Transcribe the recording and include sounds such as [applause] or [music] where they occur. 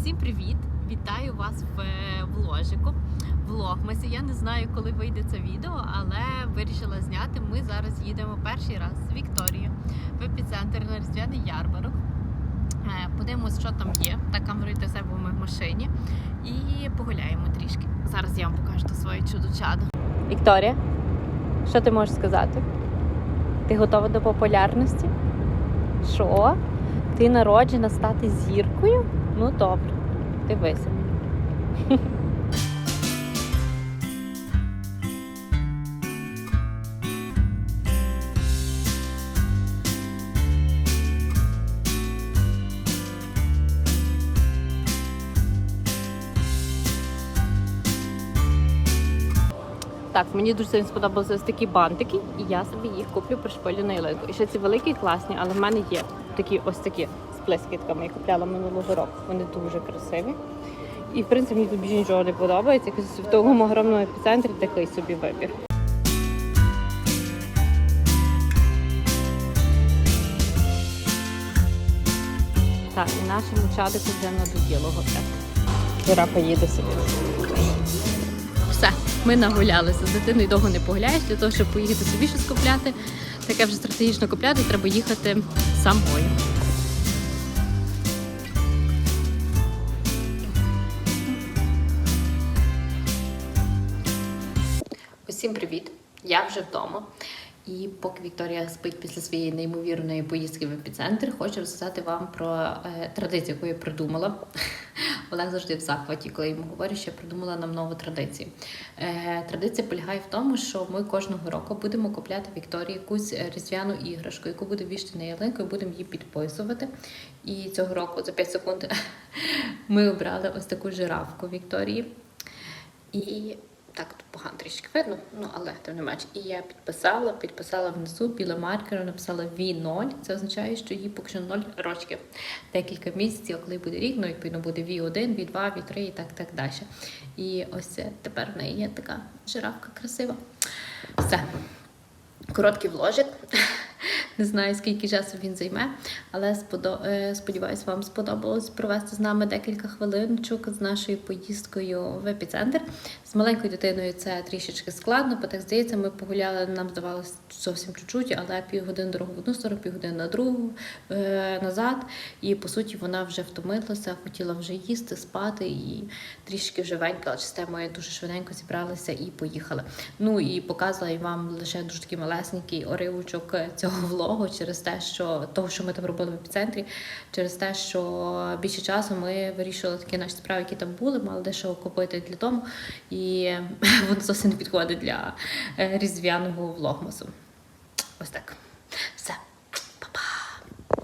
Усім привіт! Вітаю вас в е, вложику. Влогмасі. Я не знаю, коли вийде це відео, але вирішила зняти. Ми зараз їдемо перший раз з Вікторією в епіцентр на різдвяний ярмарок. Е, Подивимось, що там є. Так камерою себе в машині. І погуляємо трішки. Зараз я вам покажу своє чудо-чадо. Вікторія, що ти можеш сказати? Ти готова до популярності? Що? Ти народжена стати зіркою? Ну добре, дивися. Так, мені дуже сподобалися ось такі бантики, і я собі їх куплю пришпилю на ялинку. І ще ці великі класні, але в мене є такі ось такі блискітками. Я купляла минулого року. Вони дуже красиві. І в принципі мені більше нічого не подобається. Якось в тому огромному епіцентрі такий собі вибір. Так, і нашому чадику вже надоїло готель. Жирафа поїде собі. Все, ми нагулялися. З дитиною довго не погуляєш. Для того, щоб поїхати собі щось купляти, таке вже стратегічно купляти, треба їхати самою. Усім привіт! Я вже вдома. І поки Вікторія спить після своєї неймовірної поїздки в епіцентр, хочу розказати вам про е, традицію, яку я придумала. [laughs] Олег завжди в захваті, коли йому говорю, що я придумала нам нову традицію. Е, традиція полягає в тому, що ми кожного року будемо купляти Вікторії якусь е, різдвяну іграшку, яку буде вішати на ялинку, і будемо її підписувати. І цього року за 5 секунд [laughs] ми обрали ось таку жирафку Вікторії. І так погано трішки видно, ну але тим не менше. І я підписала, підписала внизу білим маркером, написала V0. Це означає, що їй поки що 0 рочків. Декілька місяців, коли буде рік, ну відповідно буде V1, V2, V3 і так так далі. І ось тепер в неї є така жирафка красива. Все. Короткий вложик. Не знаю, скільки часу він займе, але е, сподіваюся, вам сподобалось провести з нами декілька хвилиночок з нашою поїздкою в епіцентр. З маленькою дитиною це трішечки складно, бо так здається, ми погуляли, нам здавалося зовсім чуть-чуть, але півгодини дорогу в одну сторону, півгодини на другу е, назад. І по суті вона вже втомилася, хотіла вже їсти, спати і трішки вже венькала. Системою дуже швиденько зібралися і поїхали. Ну і показала я вам лише дуже такий малесенький оривочок цього влогу через те, що того, що ми там робили в епіцентрі, через те, що більше часу ми вирішували такі наші справи, які там були, мали дещо купити для дому, і [laughs] воно зовсім не підходить для е, різдвяного влогмасу. Ось так. Все.